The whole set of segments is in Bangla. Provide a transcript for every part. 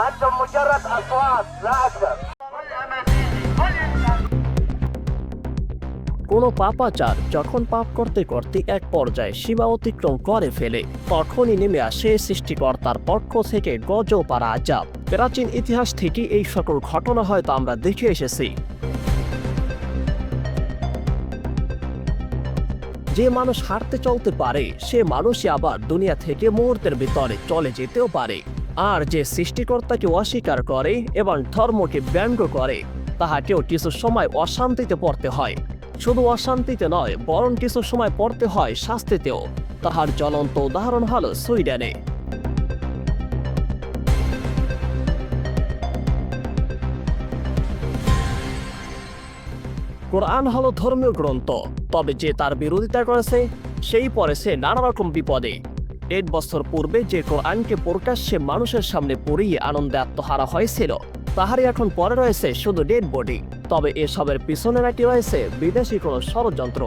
أنتم مجرد أصوات لا أكثر কোনো পাপাচার যখন পাপ করতে করতে এক পর্যায়ে সীমা অতিক্রম করে ফেলে তখনই নেমে আসে সৃষ্টিকর্তার পক্ষ থেকে গজ পারা আজাব প্রাচীন ইতিহাস থেকে এই সকল ঘটনা হয়তো আমরা দেখে এসেছি যে মানুষ হাঁটতে চলতে পারে সে মানুষই আবার দুনিয়া থেকে মুহূর্তের ভিতরে চলে যেতেও পারে আর যে সৃষ্টিকর্তাকে অস্বীকার করে এবং ধর্মকে ব্যঙ্গ করে, তাহাকেও কিছু সময় অশান্তিতে পড়তে হয়। শুধু অশান্তিতে নয়, বরং কিছু সময় পড়তে হয় শাস্তিতেও। তাহার জ্বলন্ত উদাহরণ হল সুইডেনে। কোরআন হলো ধর্মীয় গ্রন্থ, তবে যে তার বিরোধিতা করেছে, সেই পড়েছে নানা রকম বিপদে দেড় বছর পূর্বে যে কোরআনকে প্রকাশ্যে মানুষের সামনে পড়িয়ে আনন্দে আত্মহারা হয়েছিল, তাহারই এখন পরে রয়েছে শুধু ডেড বডি তবে এসবের পিছনে নাকি রয়েছে বিদেশি কোনো ষড়যন্ত্র,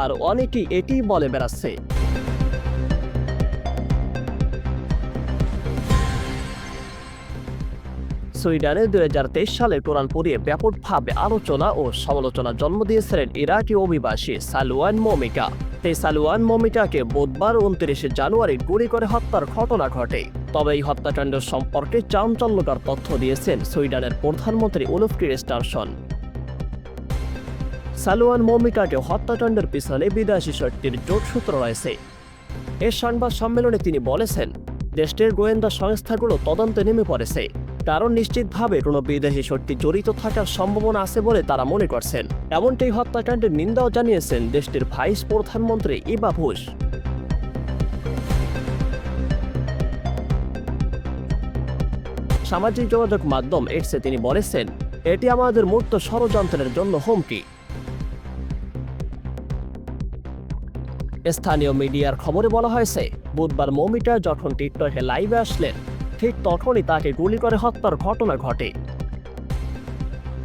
আর অনেকেই এটিই বলে বেড়াচ্ছে। সুইডেনে দুই হাজার তেইশ সালে কোরআন পড়িয়ে ব্যাপকভাবে আলোচনা ও সমালোচনা জন্ম দিয়েছিলেন ইরাকি অভিবাসী সালওয়ান মমিকা। এই সালওয়ান মমিকাকে বুধবার উনত্রিশে জানুয়ারি গুলি করে হত্যার ঘটনা ঘটে। তবে এই হত্যাকাণ্ড সম্পর্কে চাঞ্চল্যকর তথ্য দিয়েছেন সুইডেনের প্রধানমন্ত্রী উলফ ক্রিস্টারসন। সালওয়ান মমিকাকে হত্যাকাণ্ডের পিছনে বিদেশি শক্তির যোগসূত্র রয়েছে। এ সংবাদ সম্মেলনে তিনি বলেছেন, দেশটির গোয়েন্দা সংস্থাগুলো তদন্তে নেমে পড়েছে। কারণ নিশ্চিতভাবে কোনো বিদেশি শক্তি জড়িত থাকার সম্ভাবনা আছে বলে তারা মনে করছেন। এমনটাই হত্যাকাণ্ডের নিন্দাও জানিয়েছেন দেশটির ভাইস প্রধানমন্ত্রী ইবা বুশ সামাজিক যোগাযোগ মাধ্যম এক্সে তিনি বলেছেন, এটি আমাদের মূর্ত ষড়যন্ত্রের জন্য হুমকি। স্থানীয় মিডিয়ার খবরে বলা হয়েছে, বুধবার মমিটা যখন টিকটকে লাইভে আসলেন ঠিক তখনই তাকে গুলি করে হত্যার ঘটনা ঘটে।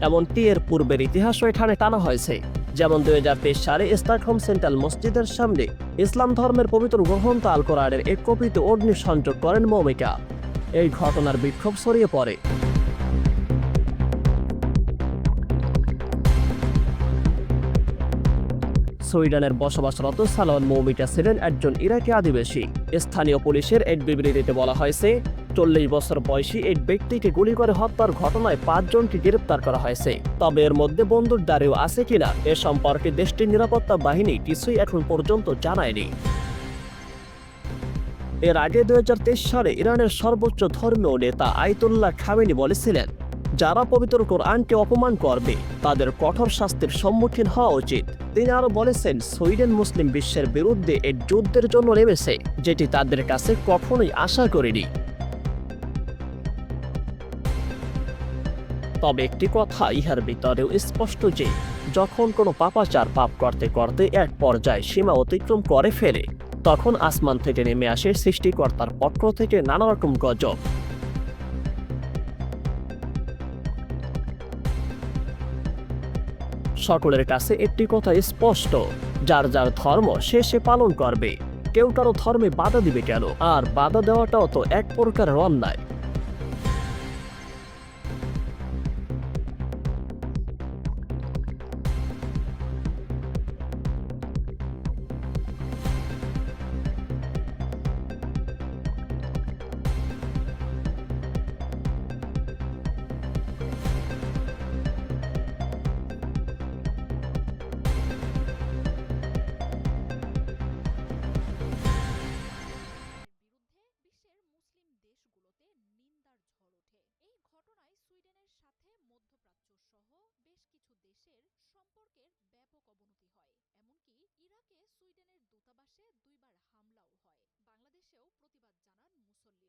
এমনটি এর পূর্বের ইতিহাসও এখানে টানা হয়েছে। যেমন দুই হাজার তেইশ সালে স্টাকহোম সেন্ট্রাল মসজিদের সামনে ইসলাম ধর্মের পবিত্র গ্রন্থ আল কোরআনের এক কপিতে অগ্নি সংযোগ করেন মমিকা। এই ঘটনার বিক্ষোভ ছড়িয়ে পড়ে। সুইডেনের বসবাসরত সালন মৌমিটা ছিলেন একজন ইরাকি আদিবাসী। স্থানীয় পুলিশের এক বিবৃতিতে বলা হয়েছে, চল্লিশ বছর বয়সী এক ব্যক্তিকে গুলি করে হত্যার ঘটনায় পাঁচজনকে গ্রেপ্তার করা হয়েছে। তবে এর মধ্যে বন্দুকধারীও আছে কিনা, এ সম্পর্কে দেশটির নিরাপত্তা বাহিনী কিছুই এখন পর্যন্ত জানায়নি। এর আগে দুই হাজার তেইশ সালে ইরানের সর্বোচ্চ ধর্মীয় নেতা আইতুল্লাহ খামেনি বলেছিলেন যারা পবিত্র কোরআনকে অপমান করবে, তাদের কঠোর শাস্তির সম্মুখীন হওয়া উচিত। তিনি আরও বলেছেন, সুইডেন মুসলিম বিশ্বের বিরুদ্ধে এই যুদ্ধের জন্য নেমেছে, যেটি তাদের কাছে কখনোই আশা করেনি। তবে একটি কথা ইহার ভিতরেও স্পষ্ট যে, যখন কোনো পাপাচার পাপ করতে করতে এক পর্যায়ে সীমা অতিক্রম করে ফেলে, তখন আসমান থেকে নেমে আসে সৃষ্টিকর্তার পক্ষ থেকে নানা রকম গজব। সকলের কাছে একটি কথা স্পষ্ট। যার যার ধর্ম সে সে পালন করবে। কেউ কারও ধর্মে বাধা দিবে কেন? আর বাধা দেওয়াটাও তো এক প্রকারের অন্যায়। অবনতি হয়। এমনকি ইরাকে সুইডেনের দূতাবাসে দুইবার হামলাও হয়। বাংলাদেশেও প্রতিবাদ জানান মুসল্লিরা।